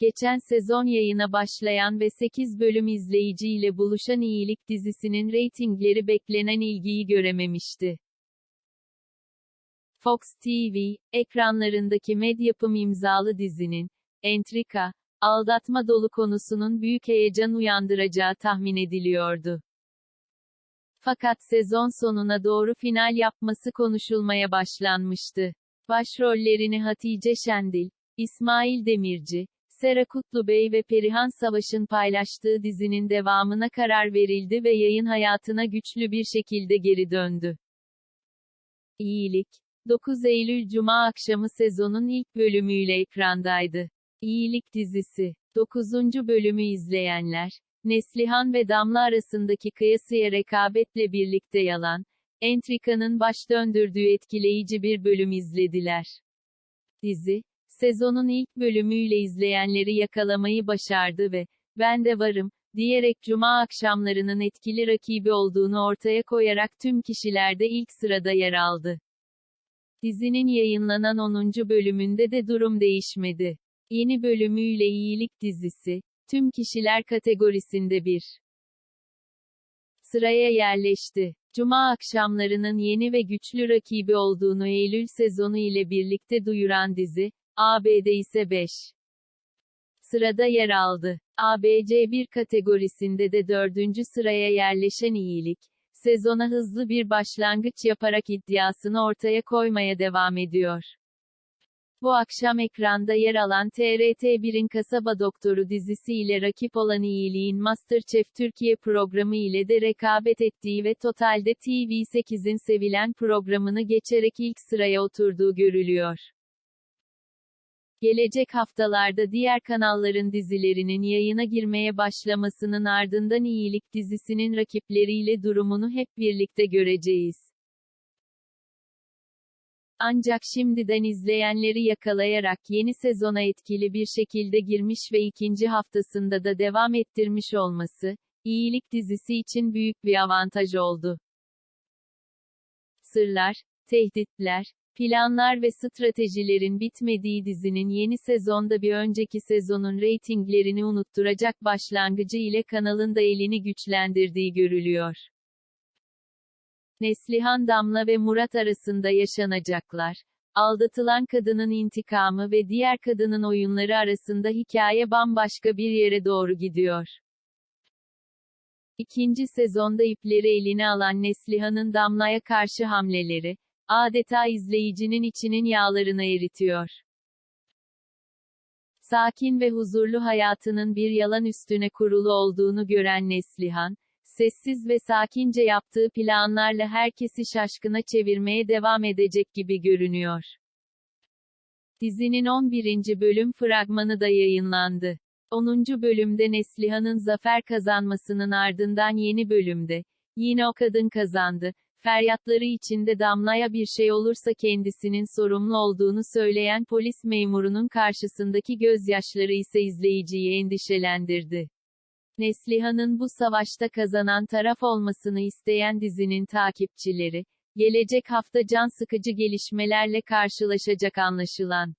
Geçen sezon yayına başlayan ve 8 bölüm izleyiciyle buluşan İyilik dizisinin reytingleri beklenen ilgiyi görememişti. Fox TV, ekranlarındaki Medyapım imzalı dizinin, entrika, aldatma dolu konusunun büyük heyecan uyandıracağı tahmin ediliyordu. Fakat sezon sonuna doğru final yapması konuşulmaya başlanmıştı. Başrollerini Hatice Şendil, İsmail Demirci, Sera Kutlubey ve Perihan Savaş'ın paylaştığı dizinin devamına karar verildi ve yayın hayatına güçlü bir şekilde geri döndü. İyilik 9 Eylül Cuma akşamı sezonun ilk bölümüyle ekrandaydı. İyilik dizisi 9. bölümü izleyenler, Neslihan ve Damla arasındaki kıyasıya rekabetle birlikte yalan, entrikanın baş döndürdüğü etkileyici bir bölüm izlediler. Dizi, sezonun ilk bölümüyle izleyenleri yakalamayı başardı ve, ben de varım, diyerek cuma akşamlarının etkili rakibi olduğunu ortaya koyarak tüm kişilerde ilk sırada yer aldı. Dizinin yayınlanan 10. bölümünde de durum değişmedi. Yeni bölümüyle iyilik dizisi, tüm kişiler kategorisinde bir sıraya yerleşti. Cuma akşamlarının yeni ve güçlü rakibi olduğunu Eylül sezonu ile birlikte duyuran dizi, ABD ise 5 sırada yer aldı. ABC 1 kategorisinde de 4. sıraya yerleşen iyilik, sezona hızlı bir başlangıç yaparak iddiasını ortaya koymaya devam ediyor. Bu akşam ekranda yer alan TRT1'in Kasaba Doktoru dizisi ile rakip olan İyiliğin Masterchef Türkiye programı ile de rekabet ettiği ve totalde TV8'in sevilen programını geçerek ilk sıraya oturduğu görülüyor. Gelecek haftalarda diğer kanalların dizilerinin yayına girmeye başlamasının ardından İyilik dizisinin rakipleriyle durumunu hep birlikte göreceğiz. Ancak şimdiden izleyenleri yakalayarak yeni sezona etkili bir şekilde girmiş ve ikinci haftasında da devam ettirmiş olması, İyilik dizisi için büyük bir avantaj oldu. Sırlar, tehditler, planlar ve stratejilerin bitmediği dizinin yeni sezonda bir önceki sezonun reytinglerini unutturacak başlangıcı ile kanalın da elini güçlendirdiği görülüyor. Neslihan Damla ve Murat arasında yaşanacaklar. Aldatılan kadının intikamı ve diğer kadının oyunları arasında hikaye bambaşka bir yere doğru gidiyor. İkinci sezonda ipleri eline alan Neslihan'ın Damla'ya karşı hamleleri, adeta izleyicinin içinin yağlarını eritiyor. Sakin ve huzurlu hayatının bir yalan üstüne kurulu olduğunu gören Neslihan, sessiz ve sakince yaptığı planlarla herkesi şaşkına çevirmeye devam edecek gibi görünüyor. Dizinin 11. bölüm fragmanı da yayınlandı. 10. bölümde Neslihan'ın zafer kazanmasının ardından yeni bölümde, yine o kadın kazandı, feryatları içinde Damla'ya bir şey olursa kendisinin sorumlu olduğunu söyleyen polis memurunun karşısındaki gözyaşları ise izleyiciyi endişelendirdi. Neslihan'ın bu savaşta kazanan taraf olmasını isteyen dizinin takipçileri, gelecek hafta can sıkıcı gelişmelerle karşılaşacak anlaşılan.